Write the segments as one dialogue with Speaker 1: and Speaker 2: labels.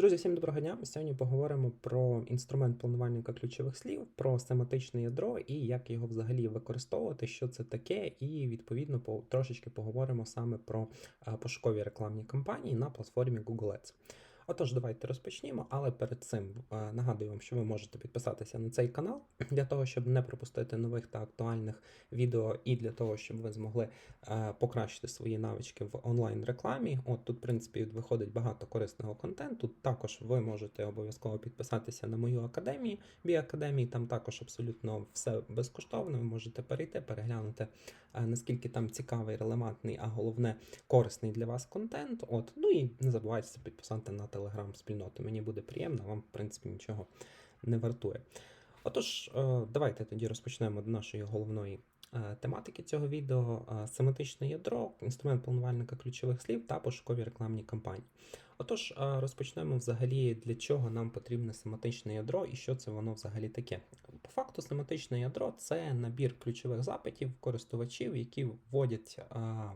Speaker 1: Друзі, всім доброго дня. Сьогодні поговоримо про інструмент планувальника ключових слів, про семантичне ядро і як його взагалі використовувати, що це таке, і відповідно по трошечки поговоримо саме про е, пошукові рекламні кампанії на платформі Google Ads. Отож, давайте розпочнімо, але перед цим е, нагадую вам, що ви можете підписатися на цей канал для того, щоб не пропустити нових та актуальних відео, і для того, щоб ви змогли е, покращити свої навички в онлайн-рекламі. От тут, в принципі, виходить багато корисного контенту. Також ви можете обов'язково підписатися на мою академію, Біакадемії. Там також абсолютно все безкоштовно. Ви можете перейти, переглянути, е, наскільки там цікавий, релевантний, а головне корисний для вас контент. От, ну і не забувайте підписати на телеграм-спільноту. Мені буде приємно, вам, в принципі, нічого не вартує. Отож, е, давайте тоді розпочнемо до нашої головної е, тематики цього відео: Е, семантичне ядро, інструмент планувальника ключових слів та пошукові рекламні кампанії. Отож, розпочнемо взагалі, для чого нам потрібне семантичне ядро і що це воно взагалі таке. По факту, семантичне ядро це набір ключових запитів користувачів, які вводять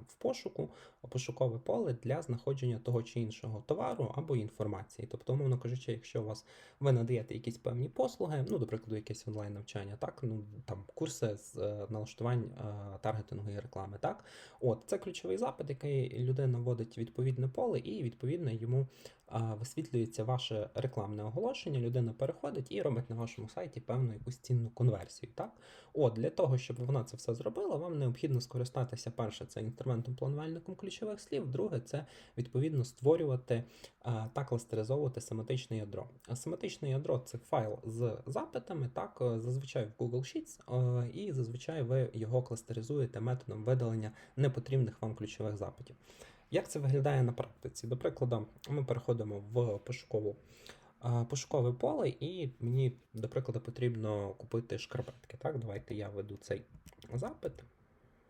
Speaker 1: в пошуку пошукове поле для знаходження того чи іншого товару або інформації. Тобто, умовно кажучи, якщо у вас ви надаєте якісь певні послуги, ну, до прикладу, якесь онлайн навчання, так, ну там курси з е, налаштувань е, таргетингу і реклами, так, от це ключовий запит, який людина вводить відповідне поле, і відповідно йому а, висвітлюється ваше рекламне оголошення, людина переходить і робить на вашому сайті певну якусь цінну конверсію. Так? От, Для того, щоб вона це все зробила, вам необхідно скористатися перше, це інструментом планувальником ключових слів, друге, це відповідно створювати та кластеризовувати семантичне ядро. Семантичне ядро це файл з запитами, так, зазвичай в Google Sheets, і зазвичай ви його кластеризуєте методом видалення непотрібних вам ключових запитів. Як це виглядає на практиці? До прикладу, ми переходимо в пошукову, пошукове поле, і мені, до прикладу, потрібно купити шкарпетки. Так, Давайте я веду цей запит.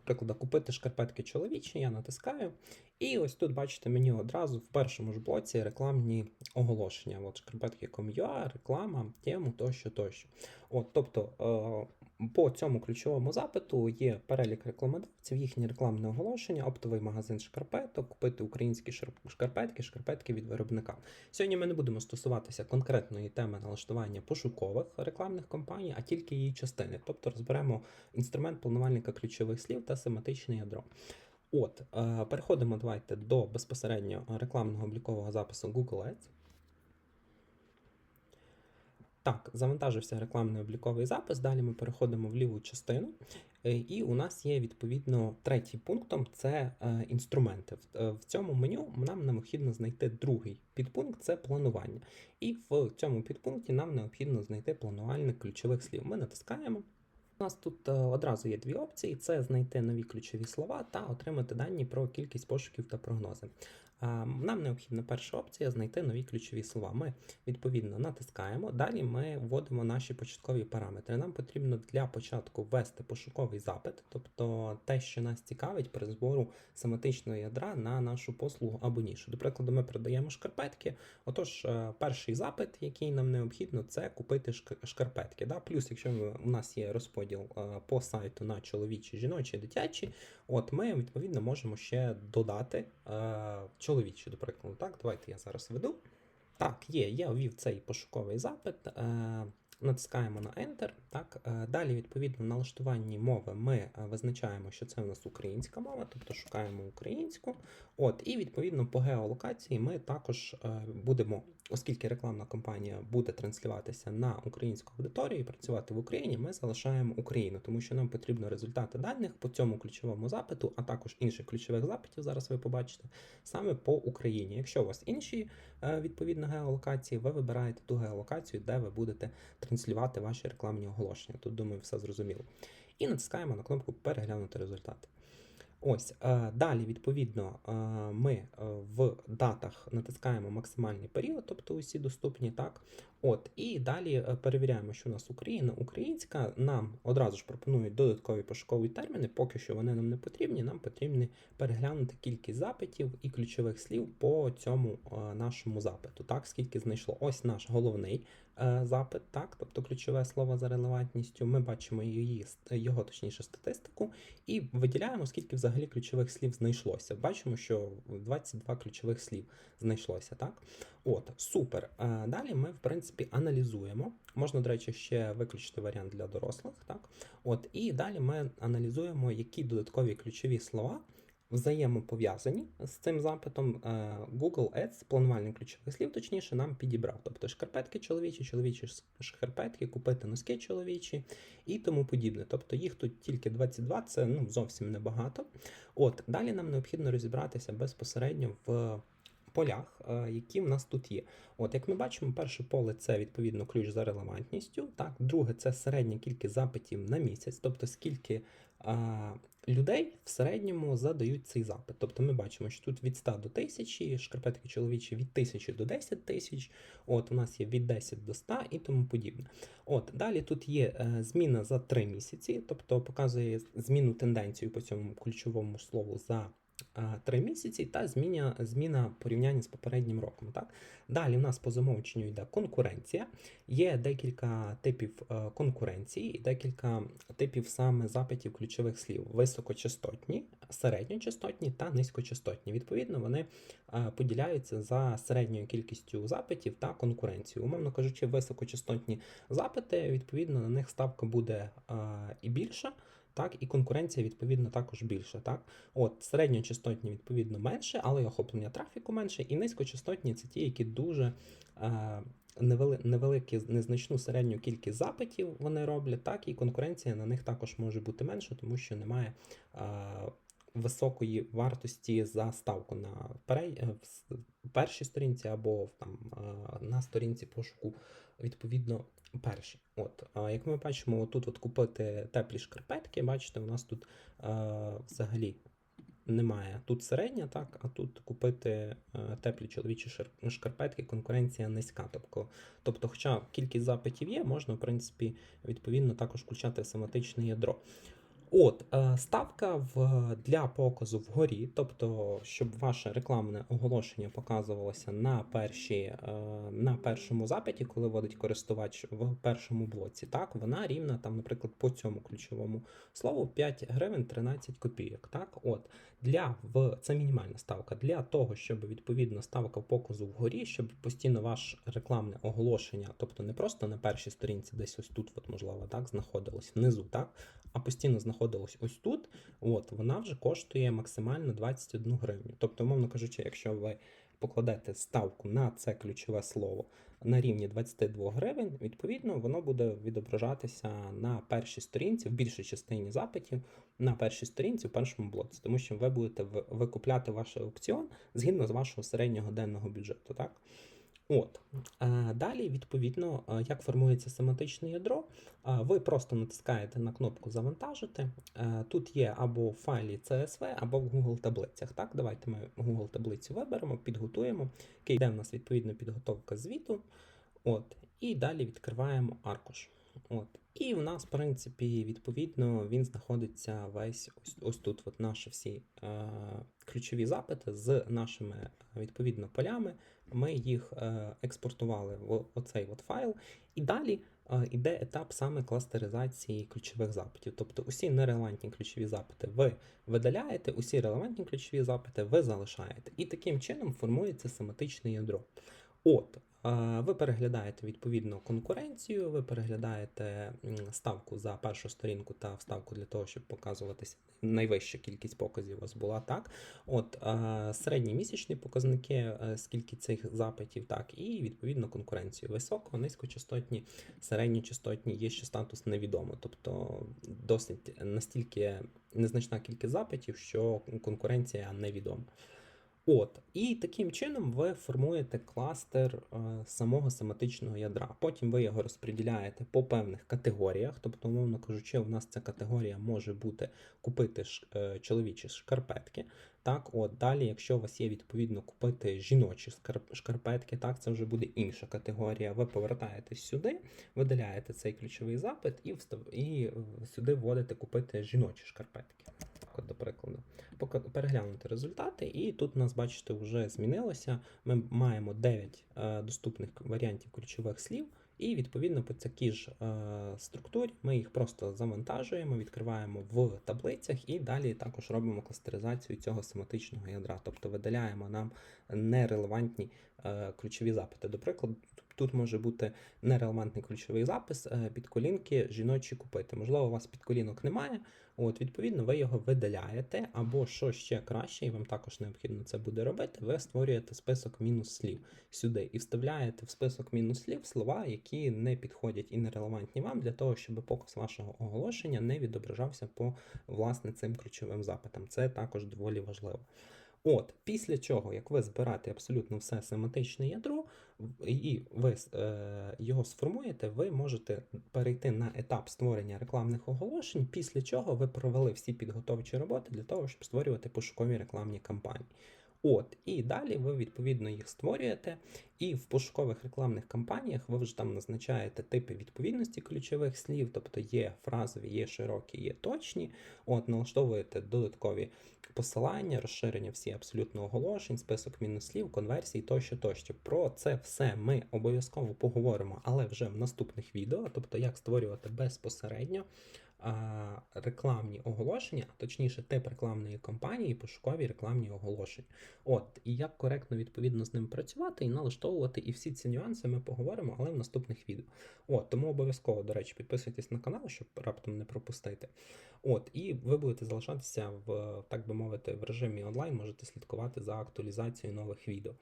Speaker 1: Прикладу, купити шкарпетки чоловічі, я натискаю. І ось тут, бачите, мені одразу в першому ж блоці рекламні оголошення. От шкарпетки.com.ua, реклама, тему тощо, тощо. От, Тобто по цьому ключовому запиту є перелік рекламодавців, їхнє рекламне оголошення, оптовий магазин шкарпеток, купити українські шкарпетки, шкарпетки від виробника. Сьогодні ми не будемо стосуватися конкретної теми налаштування пошукових рекламних кампаній, а тільки її частини. Тобто розберемо інструмент планувальника ключових слів та семантичне ядро. От, е, переходимо давайте до безпосередньо рекламного облікового запису Google Ads. Так, завантажився рекламний обліковий запис. Далі ми переходимо в ліву частину, е, і у нас є відповідно третій пунктом це е, інструменти. В е, цьому меню нам необхідно знайти другий підпункт це планування. І в цьому підпункті нам необхідно знайти планувальник ключових слів. Ми натискаємо. У нас тут одразу є дві опції: це знайти нові ключові слова та отримати дані про кількість пошуків та прогнози. Нам необхідна перша опція знайти нові ключові слова. Ми відповідно натискаємо. Далі ми вводимо наші початкові параметри. Нам потрібно для початку ввести пошуковий запит, тобто те, що нас цікавить при збору семантичного ядра на нашу послугу або нішу. До прикладу, ми продаємо шкарпетки. Отож, е, перший запит, який нам необхідно, це купити шкарпетки. Да? Плюс, якщо у нас є розподіл е, по сайту на чоловічі, жіночі, дитячі, от ми відповідно можемо ще додати. Е, чоловічі, до прикладу. Так, давайте я зараз веду. Так, є, я ввів цей пошуковий запит. Е, Натискаємо на Enter. Так, е, Далі, відповідно, в налаштуванні мови ми е, визначаємо, що це у нас українська мова, тобто шукаємо українську. От, І відповідно по геолокації ми також е, будемо, оскільки рекламна кампанія буде транслюватися на українську аудиторію і працювати в Україні, ми залишаємо Україну, тому що нам потрібно результати даних по цьому ключовому запиту, а також інших ключових запитів. Зараз ви побачите саме по Україні. Якщо у вас інші відповідно геолокації, ви вибираєте ту геолокацію, де ви будете транслювати ваші рекламні оголошення. Тут, думаю, все зрозуміло. І натискаємо на кнопку Переглянути результати. Ось, е, Далі, відповідно, е, ми е, в датах натискаємо максимальний період, тобто усі доступні. так. От, І далі перевіряємо, що у нас Україна, українська. Нам одразу ж пропонують додаткові пошукові терміни, поки що вони нам не потрібні. Нам потрібно переглянути кількість запитів і ключових слів по цьому нашому запиту. Так, Скільки знайшло ось наш головний запит, так, тобто ключове слово за релевантністю. Ми бачимо її, його точніше статистику і виділяємо, скільки взагалі взагалі ключових слів знайшлося. Бачимо, що 22 ключових слів знайшлося, так? От, супер. Е, Далі ми, в принципі, аналізуємо. Можна, до речі, ще виключити варіант для дорослих, так? От, і далі ми аналізуємо, які додаткові ключові слова взаємопов'язані з цим запитом. Е, Google Ads, планувальний ключових слів, точніше, нам підібрав. Тобто шкарпетки чоловічі, чоловічі шкарпетки, купити носки чоловічі і тому подібне. Тобто їх тут тільки 22, це ну, зовсім небагато. От, далі нам необхідно розібратися безпосередньо в. Полях, е, які в нас тут є. От, як ми бачимо, перше поле це відповідно ключ за релевантністю. Так, друге це середня кількість запитів на місяць, тобто скільки а, людей в середньому задають цей запит. Тобто ми бачимо, що тут від 100 до 1000, шкарпетки чоловічі від 1000 до 10 тисяч, от у нас є від 10 до 100 і тому подібне. От Далі тут є е, зміна за 3 місяці, тобто показує зміну тенденцію по цьому ключовому слову за. Три місяці та зміна зміна порівняння з попереднім роком. Так? Далі в нас по замовченню йде конкуренція. Є декілька типів е, конкуренції і декілька типів саме запитів ключових слів: високочастотні, середньочастотні та низькочастотні. Відповідно, вони е, поділяються за середньою кількістю запитів та конкуренцію. Умовно кажучи, високочастотні запити, відповідно, на них ставка буде е, і більша так, і конкуренція, відповідно, також більша. Так? От, Середньочастотні, відповідно, менше, але й охоплення трафіку менше, і низькочастотні це ті, які дуже е, невели, невеликі, незначну середню кількість запитів вони роблять, так, і конкуренція на них також може бути менша, тому що немає. Е, Високої вартості за ставку на е, першій сторінці або там е, на сторінці пошуку відповідно перші. От, Як ми бачимо, тут от купити теплі шкарпетки, бачите, у нас тут а, взагалі немає. Тут середня, так, а тут купити теплі чоловічі шкарпетки, конкуренція низька. Тобто, тобто, хоча кількість запитів є, можна, в принципі, відповідно також включати семантичне ядро. От, е, ставка в, для показу вгорі, тобто, щоб ваше рекламне оголошення показувалося на перші, е, на першому запиті, коли вводить користувач в першому блоці, так, вона рівна, там, наприклад, по цьому ключовому слову 5 гривень 13 копійок. Так, от, для в Це мінімальна ставка. Для того, щоб відповідно ставка показу вгорі, щоб постійно ваше рекламне оголошення, тобто не просто на першій сторінці, десь ось тут, от, можливо, так, знаходилось внизу, так, а постійно знаходилось ось тут, от, вона вже коштує максимально 21 гривню. Тобто, умовно кажучи, якщо ви покладете ставку на це ключове слово на рівні 22 гривень, відповідно, воно буде відображатися на першій сторінці, в більшій частині запитів, на першій сторінці в першому блоці, тому що ви будете викупляти ваш аукціон згідно з вашого середнього денного бюджету. так? От. Далі, відповідно, як формується семантичне ядро, ви просто натискаєте на кнопку Завантажити. Тут є або в файлі CSV, або в Google таблицях. Так, Давайте ми Google таблицю виберемо, підготуємо. Йде в нас відповідно підготовка звіту. От. І далі відкриваємо аркуш. От. І в нас, в принципі, відповідно, він знаходиться весь ось ось тут. От Наші всі е, ключові запити з нашими відповідно полями. Ми їх е, експортували в оцей от файл. І далі е, йде етап саме кластеризації ключових запитів. Тобто усі нерелевантні ключові запити ви видаляєте, усі релевантні ключові запити ви залишаєте. І таким чином формується семантичне ядро. От, ви переглядаєте відповідно конкуренцію, ви переглядаєте ставку за першу сторінку та вставку для того, щоб показуватися найвища кількість показів у вас була так. От середні місячні показники, е, скільки цих запитів, так, і відповідно конкуренцію. Високо, низькочастотні, середньочастотні, є ще статус невідомо. Тобто досить настільки незначна кількість запитів, що конкуренція невідома. От, І таким чином ви формуєте кластер е, самого семантичного ядра. Потім ви його розподіляєте по певних категоріях. Тобто, умовно кажучи, у нас ця категорія може бути купити е, чоловічі шкарпетки. Так, от, Далі, якщо у вас є відповідно купити жіночі шкарпетки, так, це вже буде інша категорія. Ви повертаєтесь сюди, видаляєте цей ключовий запит і, встав, і е, сюди вводите купити жіночі шкарпетки наприклад, до прикладу, переглянути результати, і тут у нас, бачите, вже змінилося. Ми маємо 9 е, доступних варіантів ключових слів, І відповідно по такій ж е, структурі ми їх просто завантажуємо, відкриваємо в таблицях і далі також робимо кластеризацію цього семантичного ядра, тобто видаляємо нам нерелевантні е, ключові запити. До прикладу, тут може бути нерелевантний ключовий запис е, під колінки жіночі купити. Можливо, у вас під колінок немає. От, відповідно, ви його видаляєте, або що ще краще, і вам також необхідно це буде робити. Ви створюєте список мінус слів сюди і вставляєте в список мінус слів слова, які не підходять і не релевантні вам, для того, щоб показ вашого оголошення не відображався по власне цим ключовим запитам. Це також доволі важливо. От, після чого, як ви збираєте абсолютно все семантичне ядро, і ви е, його сформуєте, ви можете перейти на етап створення рекламних оголошень, після чого ви провели всі підготовчі роботи для того, щоб створювати пошукові рекламні кампанії. От, і далі ви відповідно їх створюєте, і в пошукових рекламних кампаніях ви вже там назначаєте типи відповідності ключових слів, тобто є фразові, є широкі, є точні. От, налаштовуєте додаткові посилання, розширення всі абсолютно оголошень, список мінус-слів, конверсій тощо, тощо. Про це все ми обов'язково поговоримо, але вже в наступних відео, тобто як створювати безпосередньо рекламні оголошення, точніше тип рекламної кампанії, пошукові рекламні оголошення. От, і як коректно відповідно з ним працювати і налаштовувати, і всі ці нюанси ми поговоримо, але в наступних відео. От, тому обов'язково, до речі, підписуйтесь на канал, щоб раптом не пропустити. От, і ви будете залишатися в, так би мовити, в режимі онлайн, можете слідкувати за актуалізацією нових відео.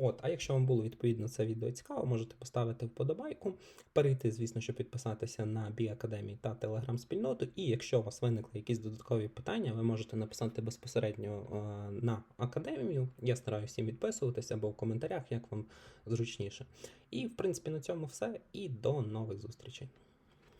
Speaker 1: От, а якщо вам було відповідно це відео цікаво, можете поставити вподобайку, перейти, звісно, щоб підписатися на Бі Академії та телеграм-спільноту. І якщо у вас виникли якісь додаткові питання, ви можете написати безпосередньо е, на академію. Я стараюся всім відписуватися або в коментарях, як вам зручніше. І в принципі на цьому все. І до нових зустрічей.